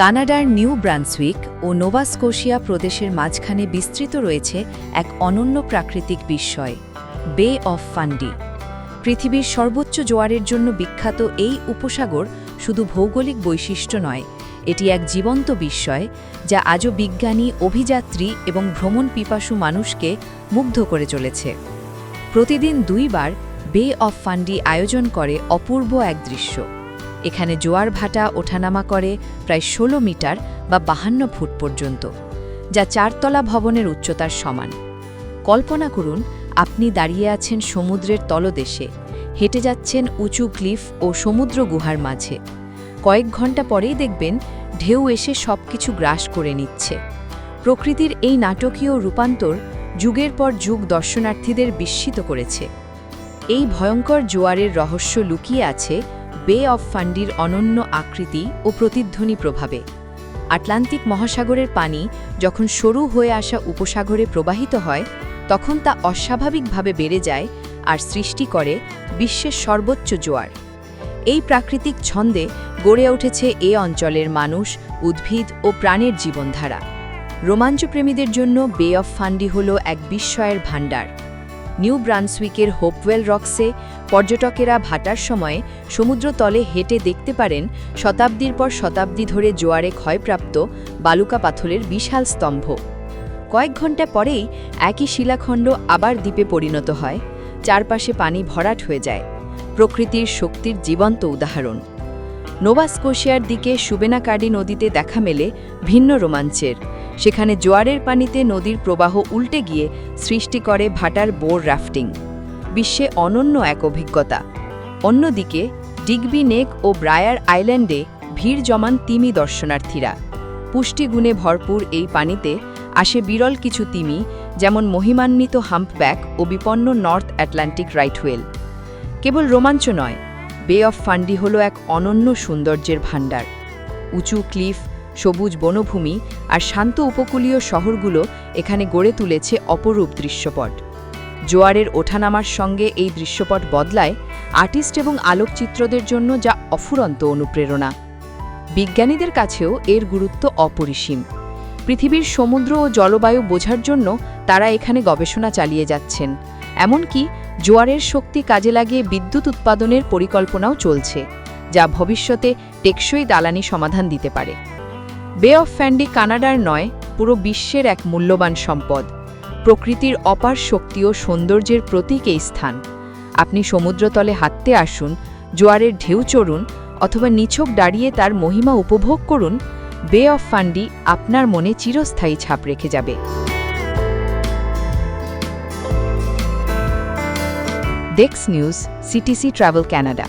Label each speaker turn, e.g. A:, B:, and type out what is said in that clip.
A: কানাডার new Brunswick ও নোভাস্কোশিয়া প্রদেশের মাঝখানে বিস্তৃত রয়েছে এক অনন্য প্রাকৃতিক বিস্ময় বে অফ ফান্ডি পৃথিবীর সর্বোচ্চ জোয়ারের জন্য বিখ্যাত এই উপসাগর শুধু ভৌগোলিক বৈশিষ্ট্য নয়, এটি এক জীবন্ত বিস্ময় যা আজও বিজ্ঞানী, অভিযাত্রী এবং ভ্রমণ পিপাসু মানুষকে মুগ্ধ করে চলেছে। প্রতিদিন দুইবার বে অফ ফান্ডি আয়োজন করে অপূর্ব এক দৃশ্য। এখানে জোয়ার ভাটা ওঠানামা করে প্রায় ১৬ মিটার বা বাহান্ন ফুট পর্যন্ত, যা চারতলা ভবনের উচ্চতার সমান। কল্পনা করুন, আপনি দাঁড়িয়ে আছেন সমুদ্রের তলদেশে, হেঁটে যাচ্ছেন উঁচু ক্লিফ ও সমুদ্র গুহার মাঝে। কয়েক ঘণ্টা পরেই দেখবেন ঢেউ এসে সবকিছু গ্রাস করে নিচ্ছে। প্রকৃতির এই নাটকীয় রূপান্তর যুগের পর যুগ দর্শনার্থীদের বিস্মিত করেছে। এই ভয়ঙ্কর জোয়ারের রহস্য লুকিয়ে আছে বে অফ ফান্ডির অনন্য আকৃতি ও প্রতিধ্বনি প্রভাবে। আটলান্টিক মহাসাগরের পানি যখন সরু হয়ে আসা উপসাগরে প্রবাহিত হয়, তখন তা অস্বাভাবিকভাবে বেড়ে যায় আর সৃষ্টি করে বিশ্বের সর্বোচ্চ জোয়ার। এই প্রাকৃতিক ছন্দে গড়ে উঠেছে এ অঞ্চলের মানুষ, উদ্ভিদ ও প্রাণের জীবনধারা। রোমাঞ্চপ্রেমীদের জন্য বে অফ ফান্ডি হল এক বিস্ময়ের ভাণ্ডার। নিউ ব্রান্সউইকের হোপওয়েল রক্সে পর্যটকেরা ভাটার সময়ে সমুদ্রতলে হেঁটে দেখতে পারেন শতাব্দীর পর শতাব্দী ধরে জোয়ারে ক্ষয়প্রাপ্ত বালুকা পাথরের বিশাল স্তম্ভ। কয়েক ঘণ্টা পরেই একই শিলাখণ্ড আবার দ্বীপে পরিণত হয়। চারপাশে পানি ভরাট হয়ে যায়। প্রকৃতির শক্তির জীবন্ত উদাহরণ। নোভাস্কোশিয়ার দিকে সুবেনাকাডি নদীতে দেখা মেলে ভিন্ন রোমাঞ্চের। সেখানে জোয়ারের পানিতে নদীর প্রবাহ উল্টে গিয়ে সৃষ্টি করে ভাটার বোর রাফটিং। বিশ্বে অনন্য এক অভিজ্ঞতা। অন্যদিকে, ডিগবি নেক ও ব্রায়ার আইল্যান্ডে ভিড় জমান তিমি দর্শনার্থীরা। পুষ্টিগুণে ভরপুর এই পানিতে আসে বিরল কিছু তিমি, যেমন মহিমান্বিত হাম্পব্যাক ও বিপন্ন নর্থ আটলান্টিক রাইটওয়েল কেবল রোমাঞ্চ নয় বে অফ ফান্ডি হল এক অনন্য সৌন্দর্যের ভাণ্ডার। উঁচু ক্লিফ, সবুজ বনভূমি আর শান্ত উপকূলীয় শহরগুলো এখানে গড়ে তুলেছে অপরূপ দৃশ্যপট। জোয়ারের ওঠানামার সঙ্গে এই দৃশ্যপট বদলায় আর্টিস্ট এবং আলোকচিত্রদের জন্য যা অফুরন্ত অনুপ্রেরণা। বিজ্ঞানীদের কাছেও এর গুরুত্ব অপরিসীম। পৃথিবীর সমুদ্র ও জলবায়ু বোঝার জন্য তারা এখানে গবেষণা চালিয়ে যাচ্ছেন। এমনকি জোয়ারের শক্তি কাজে লাগিয়ে বিদ্যুৎ উৎপাদনের পরিকল্পনাও চলছে, যা ভবিষ্যতে টেকসই দালানি সমাধান দিতে পারে। বে অফ ফ্যান্ডি কানাডার নয়, পুরো বিশ্বের এক মূল্যবান সম্পদ। প্রকৃতির অপার শক্তি ও সৌন্দর্যের প্রতীক এই স্থান। আপনি সমুদ্রতলে হাঁটতে আসুন, জোয়ারের ঢেউ চড়ুন, অথবা নিছক দাঁড়িয়ে তার মহিমা উপভোগ করুন, বে অফ ফান্ডি আপনার মনে চিরস্থায়ী ছাপ রেখে যাবে। Dix News, CTC Travel Canada.